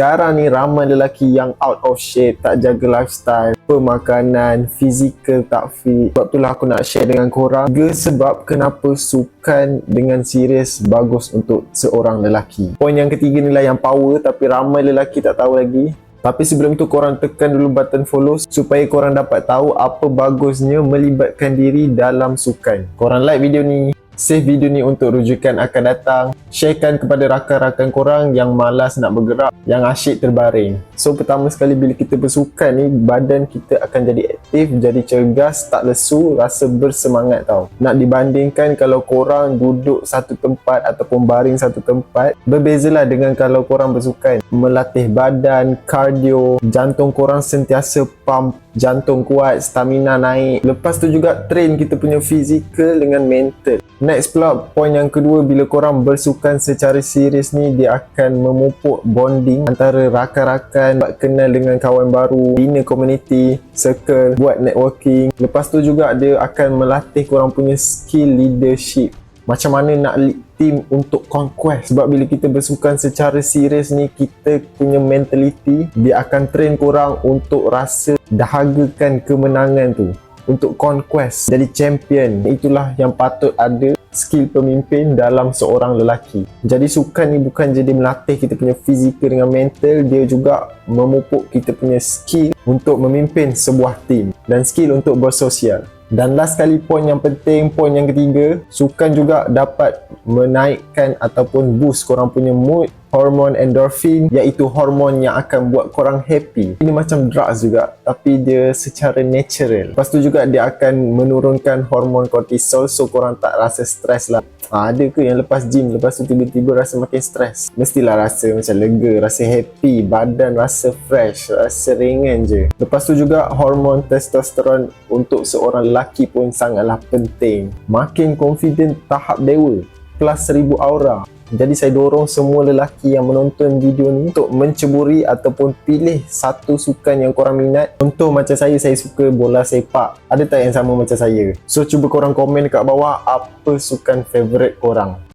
Sekarang ni ramai lelaki yang out of shape, tak jaga lifestyle, pemakanan, fizikal tak fit. Sebab itulah aku nak share dengan korang. Tiga sebab kenapa sukan dengan serius bagus untuk seorang lelaki. Poin yang ketiga ni lah yang power tapi ramai lelaki tak tahu lagi. Tapi sebelum tu korang tekan dulu button follow supaya korang dapat tahu apa bagusnya melibatkan diri dalam sukan. Korang like video ni, save video ni untuk rujukan akan datang. Sharekan kepada rakan-rakan korang yang malas nak bergerak, yang asyik terbaring. So pertama sekali bila kita bersukan ni, badan kita akan jadi aktif, jadi cergas, tak lesu, rasa bersemangat tau. Nak dibandingkan kalau korang duduk satu tempat ataupun baring satu tempat, berbezalah dengan kalau korang bersukan. Melatih badan, cardio, jantung korang sentiasa pump jantung kuat, stamina naik. Lepas tu juga train kita punya fizikal dengan mental. Next pula, point yang kedua bila korang bersukan secara serius ni, dia akan memupuk bonding antara rakan-rakan, buat kenal dengan kawan baru, bina community, circle, buat networking. Lepas tu juga dia akan melatih korang punya skill leadership macam mana nak lead team untuk conquest. Sebab bila kita bersukan secara serius ni kita punya mentality dia akan train korang untuk rasa dahagakan kemenangan tu. Untuk conquest jadi champion. Itulah yang patut ada skill pemimpin dalam seorang lelaki. Jadi sukan ni bukan jadi melatih kita punya fizikal dengan mental dia juga memupuk kita punya skill untuk memimpin sebuah team dan skill untuk bersosial dan last kali poin yang penting, poin yang ketiga, sukan juga dapat menaikkan ataupun boost korang punya mood hormon endorphin iaitu hormon yang akan buat korang happy. Ini macam drugs juga tapi dia secara natural. Lepas tu juga dia akan menurunkan hormon cortisol so korang tak rasa stres lah. Ha, ada ke yang lepas gym lepas tu tiba-tiba rasa makin stres? Mestilah rasa macam lega, rasa happy, badan rasa fresh, rasa ringan je. Lepas tu juga hormon testosteron untuk seorang lelaki pun sangatlah penting. Makin confident tahap dewa plus seribu aura jadi saya dorong semua lelaki yang menonton video ni untuk menceburi ataupun pilih satu sukan yang korang minat. Contoh macam saya, saya suka bola sepak. Ada tak yang sama macam saya? So cuba korang komen dekat bawah apa sukan favourite korang.